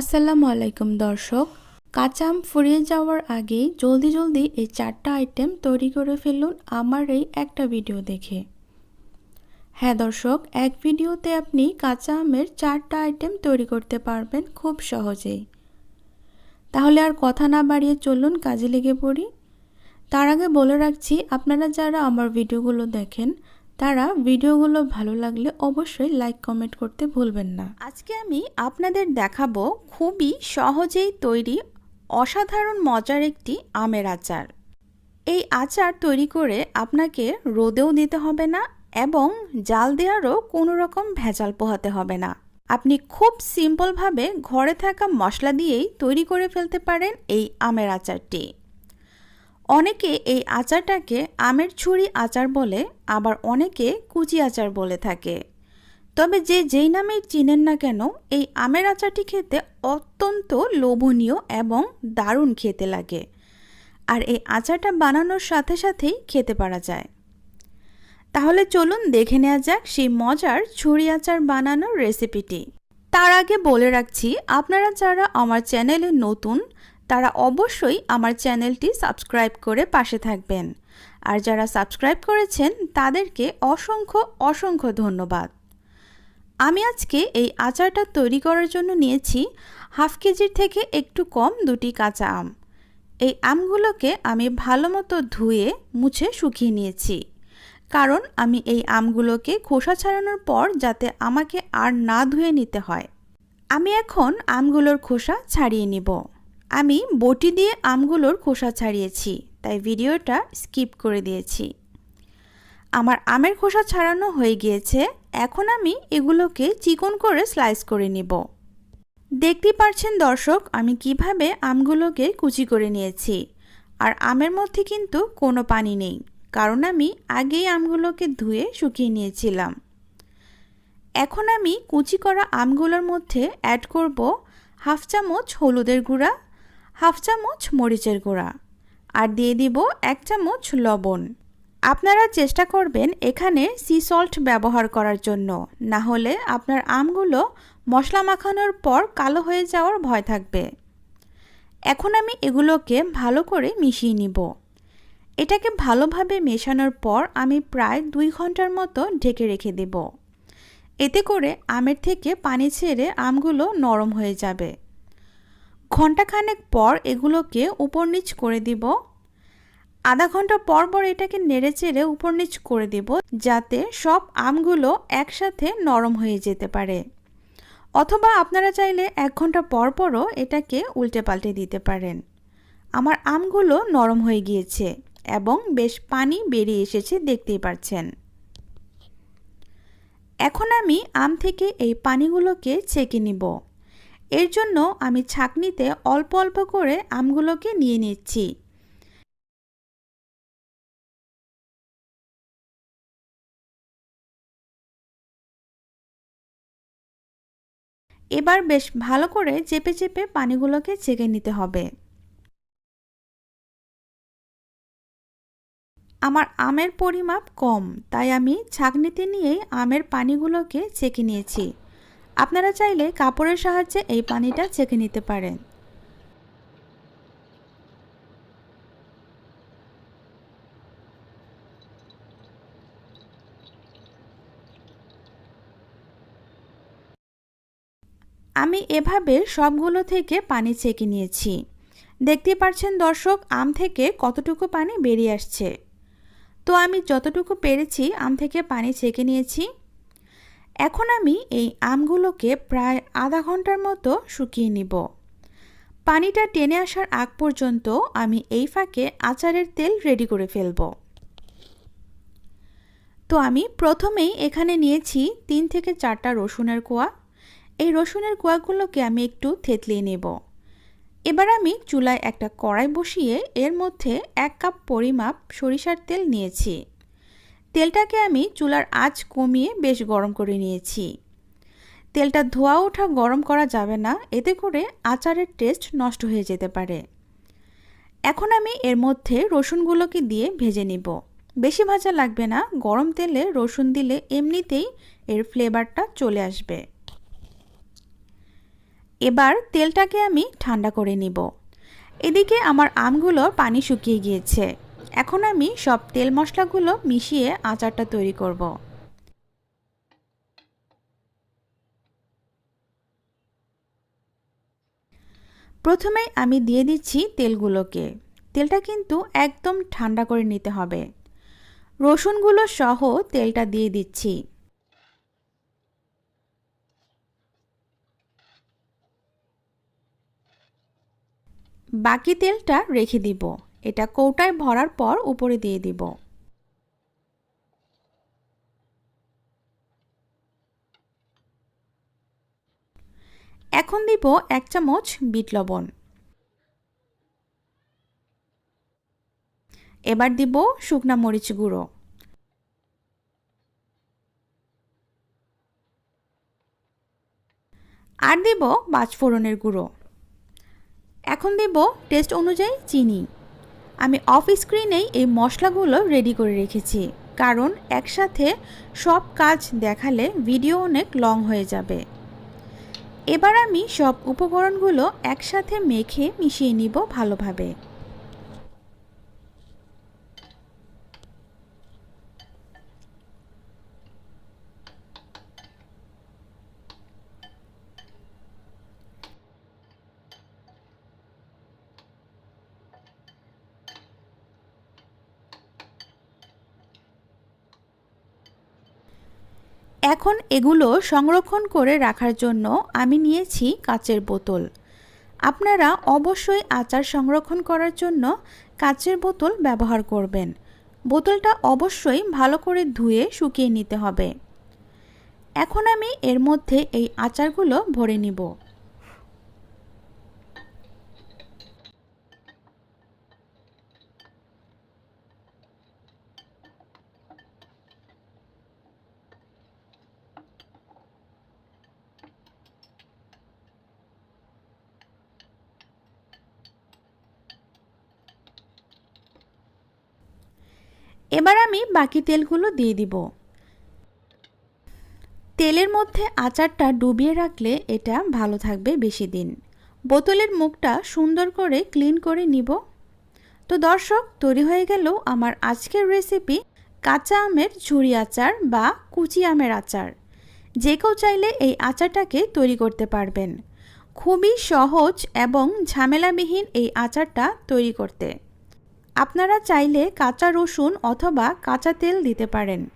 আসসালামু আলাইকুম, দর্শক। কাঁচা আম ফুরিয়ে যাওয়ার আগেই জলদি জলদি এই চারটা আইটেম তৈরি করে ফেলুন আমার এই একটা ভিডিও দেখে। হ্যাঁ দর্শক, এক ভিডিওতে আপনি কাঁচা আমের চারটা আইটেম তৈরি করতে পারবেন খুব সহজেই। তাহলে আর কথা না বাড়িয়ে চলুন কাজে লেগে পড়ি। তার আগে বলে রাখছি, আপনারা যারা আমার ভিডিওগুলো দেখেন তারা ভিডিওগুলো ভালো লাগলে অবশ্যই লাইক, কমেন্ট করতে ভুলবেন না। আজকে আমি আপনাদের দেখাবো খুবই সহজেই তৈরি অসাধারণ মজার একটি আমের আচার। এই আচার তৈরি করে আপনাকে রোদেও দিতে হবে না এবং জাল দেওয়ারও কোনো রকম ভেজাল পোহাতে হবে না। আপনি খুব সিম্পলভাবে ঘরে থাকা মশলা দিয়েই তৈরি করে ফেলতে পারেন এই আমের আচারটি। অনেকে এই আচারটাকে আমের ছুরি আচার বলে, আবার অনেকে কুচি আচার বলে থাকে। তবে যে যেই নামেই চিনেন না কেন, এই আমের আচারটি খেতে অত্যন্ত লোভনীয় এবং দারুণ খেতে লাগে। আর এই আচারটা বানানোর সাথে সাথেই খেতে পারা যায়। তাহলে চলুন দেখে নেওয়া যাক সেই মজার ছুরি আচার বানানোর রেসিপিটি। তার আগে বলে রাখছি, আপনারা যারা আমার চ্যানেলে নতুন তারা অবশ্যই আমার চ্যানেলটি সাবস্ক্রাইব করে পাশে থাকবেন। আর যারা সাবস্ক্রাইব করেছেন, তাদেরকে অসংখ্য অসংখ্য ধন্যবাদ। আমি আজকে এই আচারটা তৈরি করার জন্য নিয়েছি হাফ কেজির থেকে একটু কম দুটি কাঁচা আম। এই আমগুলোকে আমি ভালো মতো ধুয়ে, মুছে শুকিয়ে নিয়েছি। কারণ আমি এই আমগুলোকে খোসা ছাড়ানোর পর যাতে আমাকে আর না ধুয়ে নিতে হয়। আমি এখন আমগুলোর খোসা ছাড়িয়ে নিব। আমি বটি দিয়ে আমগুলোর খোসা ছাড়িয়েছি, তাই ভিডিওটা স্কিপ করে দিয়েছি। আমার আমের খোসা ছাড়ানো হয়ে গিয়েছে, এখন আমি এগুলোকে চিকন করে স্লাইস করে নিব। দেখতে পারছেন দর্শক, আমি কীভাবে আমগুলোকে কুচি করে নিয়েছি। আর আমের মধ্যে কিন্তু কোনো পানি নেই, কারণ আমি আগেই আমগুলোকে ধুয়ে শুকিয়ে নিয়েছিলাম। এখন আমি কুচি করা আমগুলোর মধ্যে অ্যাড করব হাফ চামচ হলুদের গুঁড়া হাফ চামচ মরিচের গুঁড়া আর দিয়ে দিব এক চামচ লবণ। আপনারা চেষ্টা করবেন এখানে সি সল্ট ব্যবহার করার জন্য। না হলে আপনার আমগুলো মশলা মাখানোর পর কালো হয়ে যাওয়ার ভয় থাকবে। এখন আমি এগুলোকে ভালো করে মিশিয়ে নিব। এটাকে ভালোভাবে মেশানোর পর আমি প্রায় দুই ঘণ্টার মতো ঢেকে রেখে দেব। এতে করে আমের থেকে পানি ছেড়ে আমগুলো নরম হয়ে যাবে। ঘন্টাখানেক পর এগুলোকে উপর নিচ করে দিব। আধা ঘণ্টা পর পর এটাকে নেড়ে চেড়ে উপর নিচ করে দেব, যাতে সব আমগুলো একসাথে নরম হয়ে যেতে পারে। অথবা আপনারা চাইলে এক ঘণ্টা পর পরও এটাকে উল্টে পাল্টে দিতে পারেন। আমার আমগুলো নরম হয়ে গিয়েছে এবং বেশ পানি বেরিয়ে এসেছে, দেখতেই পাচ্ছেন। এখন আমি আম থেকে এই পানিগুলোকে ছেঁকে নিব। এর জন্য আমি ছাকনিতে অল্প অল্প করে আমগুলোকে নিয়ে নিচ্ছি। এবার বেশ ভালো করে চেপে চেপে পানিগুলোকে ছেঁকে নিতে হবে। আমার আমের পরিমাপ কম, তাই আমি ছাঁকনিতে নিয়েই আমের পানিগুলোকে ছেঁকে নিয়েছি। আপনারা চাইলে কাপড়ের সাহায্যে এই পানিটা ছেঁকে নিতে পারেন। আমি এভাবে সবগুলো থেকে পানি ছেঁকে নিয়েছি। দেখতে পাচ্ছেন দর্শক, আম থেকে কতটুকু পানি বেরিয়ে আসছে। তো আমি যতটুকু পেরেছি, আম থেকে পানি ছেঁকে নিয়েছি। এখন আমি এই আমগুলোকে প্রায় আধা ঘণ্টার মতো শুকিয়ে নিব। পানিটা টেনে আসার আগ পর্যন্ত আমি এই ফাঁকে আচারের তেল রেডি করে ফেলব। তো আমি প্রথমেই এখানে নিয়েছি তিন থেকে চারটা রসুনের কোয়া। এই রসুনের কোয়াগুলোকে আমি একটু থেতলিয়ে নেব। এবার আমি চুলায় একটা কড়াই বসিয়ে এর মধ্যে এক কাপ পরিমাপ সরিষার তেল নিয়েছি। তেলটাকে আমি চুলার আঁচ কমিয়ে বেশ গরম করে নিয়েছি। তেলটা ধোয়া ওঠা গরম করা যাবে না, এতে করে আচারের টেস্ট নষ্ট হয়ে যেতে পারে। এখন আমি এর মধ্যে রসুনগুলোকে দিয়ে ভেজে নিব। বেশি ভাজা লাগবে না, গরম তেলে রসুন দিলে এমনিতেই এর ফ্লেভারটা চলে আসবে। এবার তেলটাকে আমি ঠান্ডা করে নিব। এদিকে আমার আমগুলো পানি শুকিয়ে গিয়েছে। এখন আমি সব তেল মশলাগুলো মিশিয়ে আচারটা তৈরি করব। প্রথমে আমি দিয়ে দিচ্ছি তেলগুলোকে। তেলটা কিন্তু একদম ঠান্ডা করে নিতে হবে। রসুনগুলো সহ তেলটা দিয়ে দিচ্ছি। বাকি তেলটা রেখে দিব। এটা কৌটায় ভরার পর উপরে দিয়ে দিব। এখন দিব এক চামচ বিট লবণ। এবার দিব শুকনা মরিচ গুঁড়ো। আর দিব পাঁচফোড়নের গুঁড়ো। এখন দেব টেস্ট অনুযায়ী চিনি। আমি অফ স্ক্রিনেই এই মশলাগুলো রেডি করে রেখেছি, কারণ একসাথে সব কাজ দেখালে ভিডিও অনেক লং হয়ে যাবে। এবার আমি সব উপকরণগুলো একসাথে মেখে মিশিয়ে নিব ভালোভাবে। এখন এগুলো সংরক্ষণ করে রাখার জন্য আমি নিয়েছি কাচের বোতল। আপনারা অবশ্যই আচার সংরক্ষণ করার জন্য কাচের বোতল ব্যবহার করবেন। বোতলটা অবশ্যই ভালো করে ধুয়ে শুকিয়ে নিতে হবে। এখন আমি এর মধ্যে এই আচারগুলো ভরে নিব। এবার আমি বাকি তেলগুলো দিয়ে দিব। তেলের মধ্যে আচারটা ডুবিয়ে রাখলে এটা ভালো থাকবে বেশি দিন। বোতলের মুখটা সুন্দর করে ক্লিন করে নিব। তো দর্শক, তৈরি হয়ে গেল আমার আজকের রেসিপি কাঁচা আমের ঝুড়ি আচার বা কুচি আমের আচার। যে কেউ চাইলে এই আচারটাকে তৈরি করতে পারবেন। খুবই সহজ এবং ঝামেলাবিহীন এই আচারটা তৈরি করতে। আপনারা চাইলে কাঁচা রসুন অথবা কাঁচা তেল দিতে পারেন।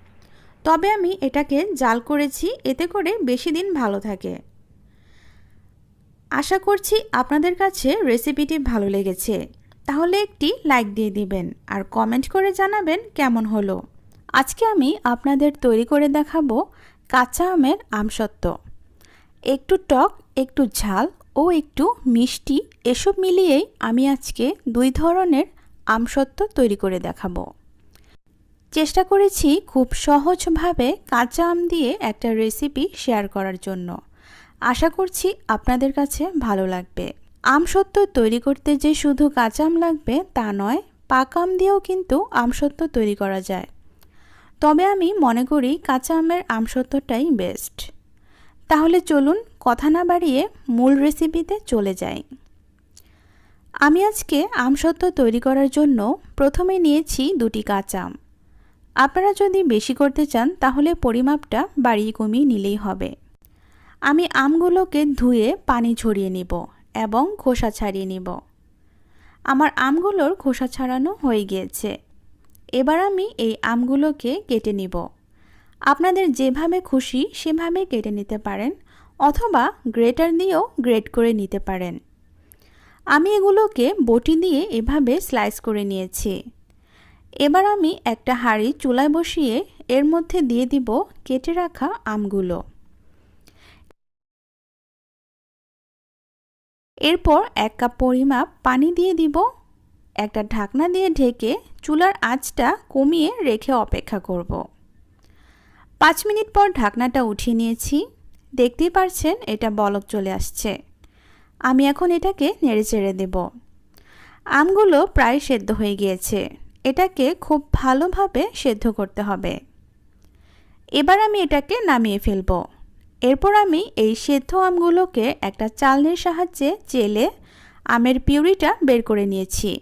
তবে আমি এটাকে জাল করেছি, এতে করে বেশি দিন ভালো থাকে। আশা করছি আপনাদের কাছে রেসিপিটি ভালো লেগেছে। তাহলে একটি লাইক দিয়ে দিবেন আর কমেন্ট করে জানাবেন কেমন হলো। আজকে আমি আপনাদের তৈরি করে দেখাবো কাঁচা আমের আমসত্ত্ব। একটু টক, একটু ঝাল ও একটু মিষ্টি, এসব মিলিয়েই আমি আজকে দুই ধরনের আমসত্ত্ব তৈরি করে দেখাবো। চেষ্টা করেছি খুব সহজভাবে কাঁচা আম দিয়ে একটা রেসিপি শেয়ার করার জন্য। আশা করছি আপনাদের কাছে ভালো লাগবে। আমসত্ত্ব তৈরি করতে যে শুধু কাঁচা আম লাগবে তা নয়, পাকা আম দিয়েও কিন্তু আমসত্ত্ব তৈরি করা যায়। তবে আমি মনে করি কাঁচা আমের আমসত্ত্বটাই বেস্ট তাহলে চলুন কথা না বাড়িয়ে মূল রেসিপিতে চলে যাই। আমি আজকে আমসত্ত্ব তৈরি করার জন্য প্রথমে নিয়েছি দুটি কাঁচা আম। আপনারা যদি বেশি করতে চান, তাহলে পরিমাপটা বাড়িয়ে কমিয়ে নিলেই হবে। আমি আমগুলোকে ধুয়ে পানি ঝরিয়ে নিব এবং খোসা ছাড়িয়ে নিব। আমার আমগুলোর খোসা ছাড়ানো হয়ে গিয়েছে। এবার আমি এই আমগুলোকে কেটে নিব। আপনাদের যেভাবে খুশি, সেভাবে কেটে নিতে পারেন অথবা গ্রেটার দিয়েও গ্রেট করে নিতে পারেন। আমি এগুলোকে বটি দিয়ে এভাবে স্লাইস করে নিয়েছি। এবার আমি একটা হাঁড়ি চুলায় বসিয়ে এর মধ্যে দিয়ে দিব কেটে রাখা আমগুলো। এরপর এক কাপ পরিমাপ পানি দিয়ে দিব। একটা ঢাকনা দিয়ে ঢেকে চুলার আঁচটা কমিয়ে রেখে অপেক্ষা করব। পাঁচ মিনিট পর ঢাকনাটা উঠিয়ে নিয়েছি। দেখতেই পারছেন এটা বলক চলে আসছে। আমি এখন এটাকে নেড়ে চেড়ে দেব। আমগুলো প্রায় সেদ্ধ হয়ে গিয়েছে। এটাকে খুব ভালোভাবে সেদ্ধ করতে হবে। এবার আমি এটাকে নামিয়ে ফেলব। এরপর আমি এই সেদ্ধ আমগুলোকে একটা চালনির সাহায্যে চেলে আমের পিউরিটা বের করে নিয়েছি।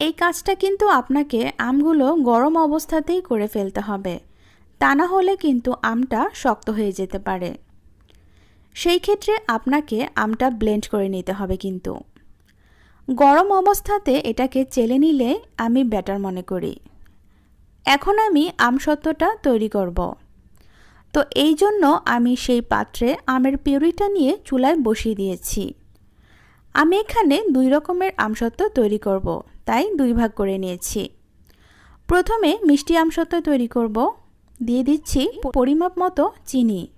এই কাজটা কিন্তু আপনাকে আমগুলো গরম অবস্থাতেই করে ফেলতে হবে। তা না হলে কিন্তু আমটা শক্ত হয়ে যেতে পারে। সেই ক্ষেত্রে আপনাকে আমটা ব্লেন্ড করে নিতে হবে কিন্তু। গরম অবস্থাতে এটাকে চেলে নিলে আমি ব্যাটার মনে করি। এখন আমি আমসত্ত্বটা তৈরি করব। তো এই জন্য আমি সেই পাত্রে আমের পিউরিটা নিয়ে চুলায় বসিয়ে দিয়েছি। আমি এখানে দুই রকমের আমসত্ত্ব তৈরি করব, তাই দুই ভাগ করে নিয়েছি। প্রথমে মিষ্টি আমসত্ত্ব তৈরি করব, দিয়ে দিচ্ছি পরিমাপ মতো চিনি।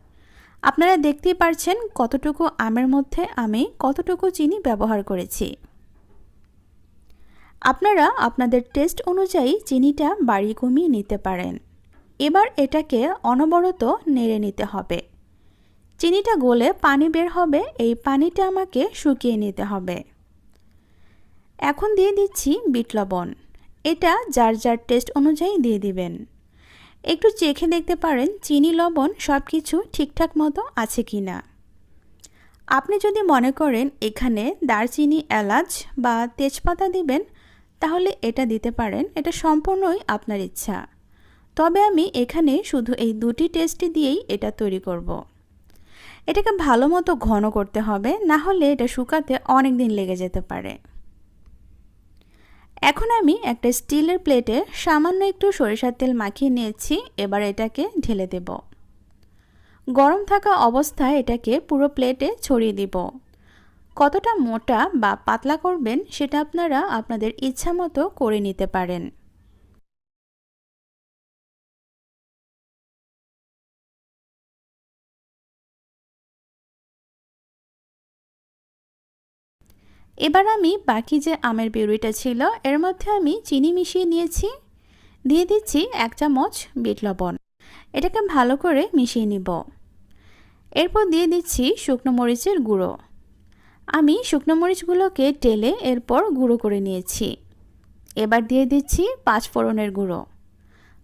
আপনারা দেখতেই পারছেন কতটুকু আমের মধ্যে আমি কতটুকু চিনি ব্যবহার করেছি। আপনারা আপনাদের টেস্ট অনুযায়ী চিনিটা বাড়িয়ে কমিয়ে নিতে পারেন। এবার এটাকে অনবরত নেড়ে নিতে হবে। চিনিটা গলে পানি বের হবে, এই পানিটা আমাকে শুকিয়ে নিতে হবে। এখন দিয়ে দিচ্ছি বিট লবণ। এটা যার যার টেস্ট অনুযায়ী দিয়ে দিবেন। একটু চেখে দেখতে পারেন চিনি, লবণ সব কিছু ঠিকঠাক মতো আছে কি না আপনি যদি মনে করেন এখানে দারচিনি, এলাচ বা তেজপাতা দিবেন, তাহলে এটা দিতে পারেন। এটা সম্পূর্ণই আপনার ইচ্ছা। তবে আমি এখানে শুধু এই দুটি টেস্টটি দিয়েই এটা তৈরি করব। এটাকে ভালো মতো ঘন করতে হবে, না হলে এটা শুকাতে অনেক দিন লেগে যেতে পারে। এখন আমি একটা স্টিলের প্লেটে সামান্য একটু সরিষার তেল মাখিয়ে নিয়েছি, এবার এটাকে ঢেলে দেব। গরম থাকা অবস্থায় এটাকে পুরো প্লেটে ছড়িয়ে দিব। কতটা মোটা বা পাতলা করবেন, সেটা আপনারা আপনাদের ইচ্ছা মতো করে নিতে পারেন। এবার আমি বাকি যে আমের পিউরিটা ছিল, এর মধ্যে আমি চিনি মিশিয়ে নিয়েছি। দিয়ে দিচ্ছি এক চামচ বিট লবণ। এটাকে ভালো করে মিশিয়ে নিব। এরপর দিয়ে দিচ্ছি শুকনো মরিচের গুঁড়ো। আমি শুকনো মরিচগুলোকে টেলে এরপর গুঁড়ো করে নিয়েছি। এবার দিয়ে দিচ্ছি পাঁচ ফোড়নের গুঁড়ো।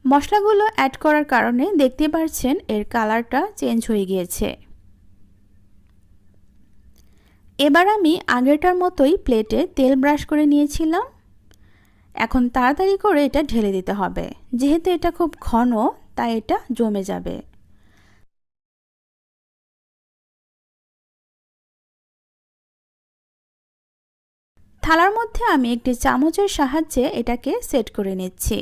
মশলাগুলো অ্যাড করার কারণে দেখতে পাচ্ছেন এর কালারটা চেঞ্জ হয়ে গিয়েছে। এবার আমি আগেরটার মতোই প্লেটে তেল ব্রাশ করে নিয়েছিলাম। এখন তাড়াতাড়ি করে এটা ঢেলে দিতে হবে। যেহেতু এটা খুব ঘন, তাই এটা জমে যাবে। থালার মধ্যে আমি একটি চামচের সাহায্যে এটাকে সেট করে নিচ্ছি।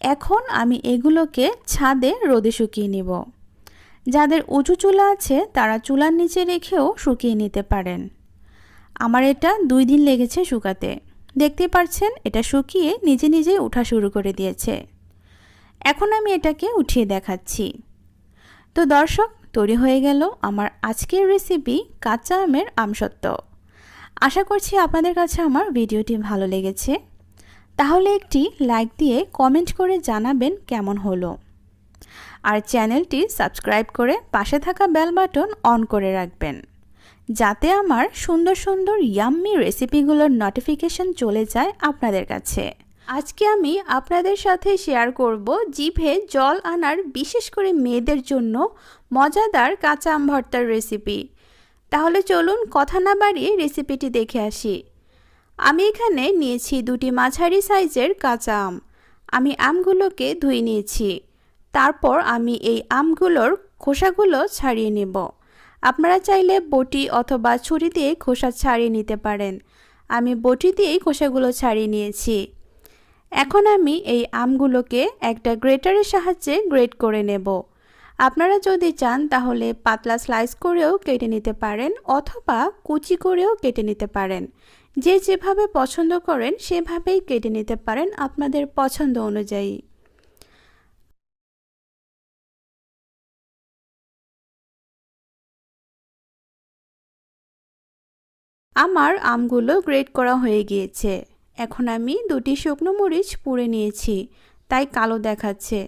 এখন আমি এগুলোকে ছাদে রোদে শুকিয়ে নিব। যাদের উঁচু চুলা আছে, তারা চুলার নিচে রেখেও শুকিয়ে নিতে পারেন। আমার এটা দুই দিন লেগেছে শুকাতে। দেখতে পাচ্ছেন এটা শুকিয়ে নিজে নিজেই উঠা শুরু করে দিয়েছে। এখন আমি এটাকে উঠিয়ে দেখাচ্ছি। তো দর্শক, তৈরি হয়ে গেল আমার আজকের রেসিপি কাঁচা আমের আমসত্ত্ব। আশা করছি আপনাদের কাছে আমার ভিডিওটি ভালো লেগেছে। তাহলে একটি লাইক দিয়ে কমেন্ট করে জানাবেন কেমন হলো। আর চ্যানেলটি সাবস্ক্রাইব করে পাশে থাকা বেল বাটন অন করে রাখবেন, যাতে আমার সুন্দর সুন্দর ইয়াম্মি রেসিপিগুলোর নোটিফিকেশন চলে যায় আপনাদের কাছে। আজকে আমি আপনাদের সাথে শেয়ার করব জিভে জল আনার বিশেষ করে মেয়েদের জন্য মজাদার কাঁচা আম ভর্তার রেসিপি তাহলে চলুন কথা না বাড়িয়ে রেসিপিটি দেখে আসি। আমি এখানে নিয়েছি দুটি মাঝারি সাইজের কাঁচা আম। আমি আমগুলোকে ধুয়ে নিয়েছি। তারপর আমি এই আমগুলোর খোসাগুলো ছাড়িয়ে নেব। আপনারা চাইলে বটি অথবা ছুরি দিয়ে খোসা ছাড়িয়ে নিতে পারেন। আমি বটি দিয়েই খোসাগুলো ছাড়িয়ে নিয়েছি। এখন আমি এই আমগুলোকে একটা গ্রেটারের সাহায্যে গ্রেট করে নেব। আপনারা যদি চান তাহলে পাতলা স্লাইস করেও কেটে নিতে পারেন অথবা কুচি করেও কেটে নিতে পারেন। যে যেভাবে পছন্দ করেন, সেভাবেই কেটে নিতে পারেন আপনাদের পছন্দ অনুযায়ী। আমার আমগুলো গ্রেট করা হয়ে গিয়েছে। এখন আমি দুটি শুকনো মরিচ পুড়ে নিয়েছি, তাই কালো দেখাচ্ছে।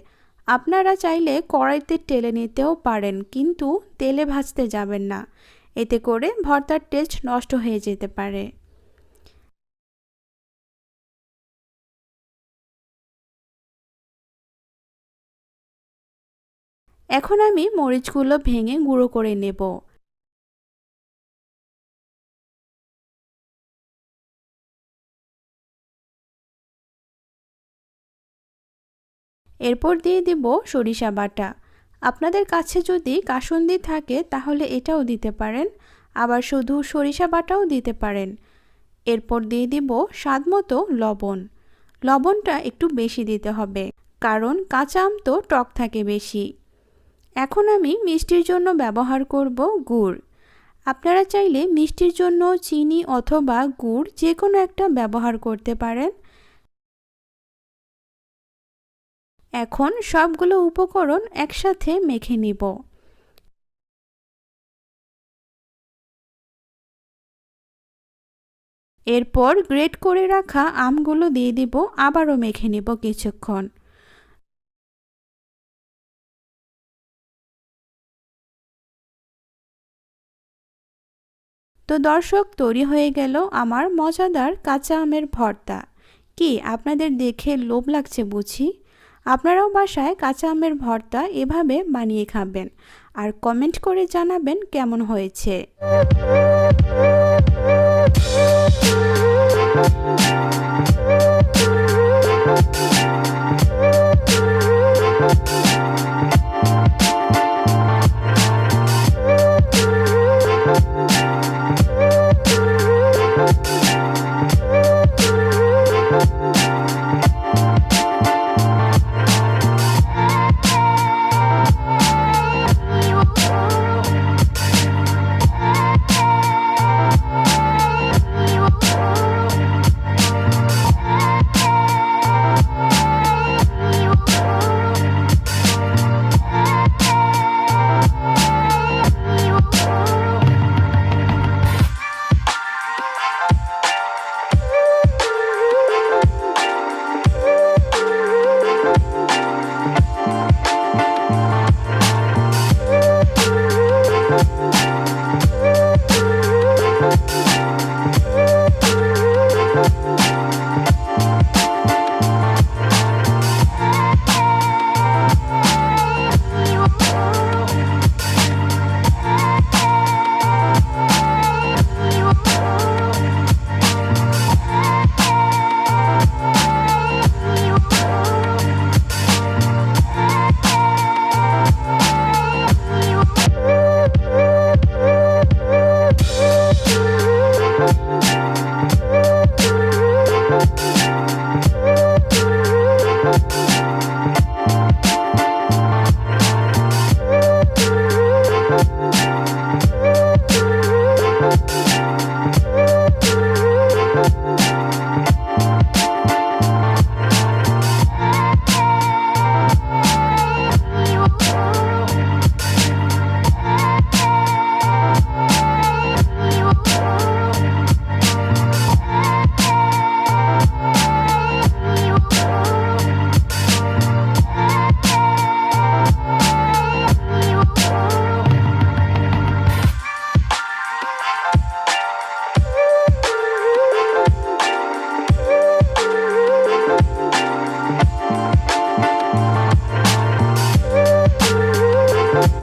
আপনারা চাইলে কড়াইতে টেলে নিতেও পারেন, কিন্তু তেলে ভাজতে যাবেন না। এতে করে ভর্তার টেস্ট নষ্ট হয়ে যেতে পারে। এখন আমি মরিচগুলো ভেঙে গুঁড়ো করে নেব। এরপর দিয়ে দিব সরিষা বাটা। আপনাদের কাছে যদি কাসুন্দি থাকে, তাহলে এটাও দিতে পারেন, আবার শুধু সরিষা বাটাও দিতে পারেন। এরপর দিয়ে দিব স্বাদমতো লবণ। লবণটা একটু বেশি দিতে হবে, কারণ কাঁচা আম তো টক থাকে বেশি। এখন আমি মিষ্টির জন্য ব্যবহার করব গুড়। আপনারা চাইলে মিষ্টির জন্য চিনি অথবা গুড় যে কোনো একটা ব্যবহার করতে পারেন। এখন সবগুলো উপকরণ একসাথে মেখে নিব। এরপর গ্রেট করে রাখা আমগুলো দিয়ে দিব, আবারও মেখে নিব কিছুক্ষণ। তো দর্শক, তৈরি হয়ে গেল আমার মজাদার কাঁচা আমের ভর্তা। কি, আপনাদের দেখে লোভ লাগছে বুঝি? আপনারাও বাসায় কাঁচা আমের ভর্তা এভাবে বানিয়ে খাবেন আর কমেন্ট করে জানাবেন কেমন হয়েছে।